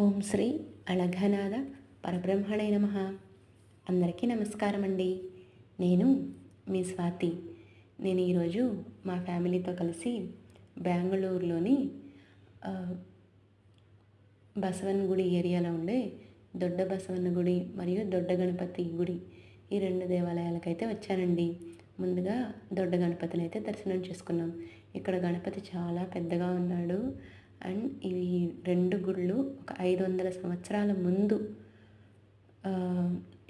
ఓం శ్రీ అళఘనాథ పరబ్రహ్మణే నమ. అందరికీ నమస్కారం అండి నేను మీ స్వాతి. నేను ఈరోజు మా ఫ్యామిలీతో కలిసి బెంగళూరులోని బసవన్ గుడి ఏరియాలో ఉండే దొడ్డ బసవన్న గుడి మరియు దొడ్డ గణపతి గుడి ఈ రెండు దేవాలయాలకైతే వచ్చానండి. ముందుగా దొడ్డ గణపతిని అయితే దర్శనం చేసుకున్నాం. ఇక్కడ గణపతి చాలా పెద్దగా ఉన్నాడు. అండ్ ఇవి రెండు గుళ్ళు ఒక ఐదు వందల సంవత్సరాల ముందు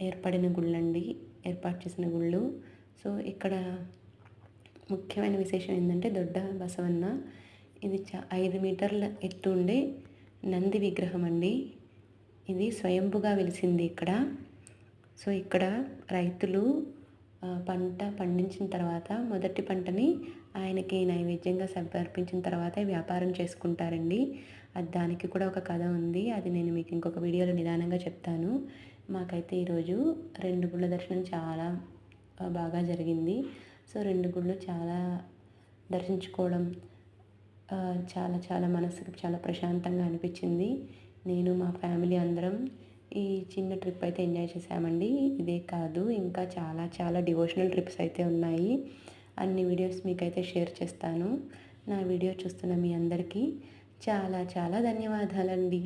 ఏర్పడిన గుళ్ళండి. ఏర్పాటు చేసిన గుళ్ళు. సో ఇక్కడ ముఖ్యమైన విశేషం ఏంటంటే దొడ్డ బసవన్న. ఇది చా ఐదు మీటర్ల ఎత్తు ఉండే నంది విగ్రహం అండి ఇది స్వయంభుగా వెలిసింది ఇక్కడ. సో ఇక్కడ రైతులు పంట పండించిన తర్వాత మొదటి పంటని ఆయనకి నైవేద్యంగా సమర్పించిన తర్వాత వ్యాపారం చేసుకుంటారండి. అది దానికి కూడా ఒక కథ ఉంది. అది నేను మీకు ఇంకొక వీడియోలో నిదానంగా చెప్తాను. మాకైతే ఈరోజు రెండు గుళ్ళ దర్శనం చాలా బాగా జరిగింది. సో రెండు గుళ్ళు చాలా దర్శించుకోవడం చాలా చాలా మనసుకు చాలా ప్రశాంతంగా అనిపించింది. నేను మా ఫ్యామిలీ అందరం ఈ చిన్న ట్రిప్ అయితే ఎంజాయ్ చేసామండి ఇదే కాదు ఇంకా చాలా చాలా డివోషనల్ ట్రిప్స్ అయితే ఉన్నాయి. అన్ని వీడియోస్ మీకైతే షేర్ చేస్తాను. నా వీడియో చూస్తున్న మీ అందరికీ చాలా చాలా ధన్యవాదాలండి.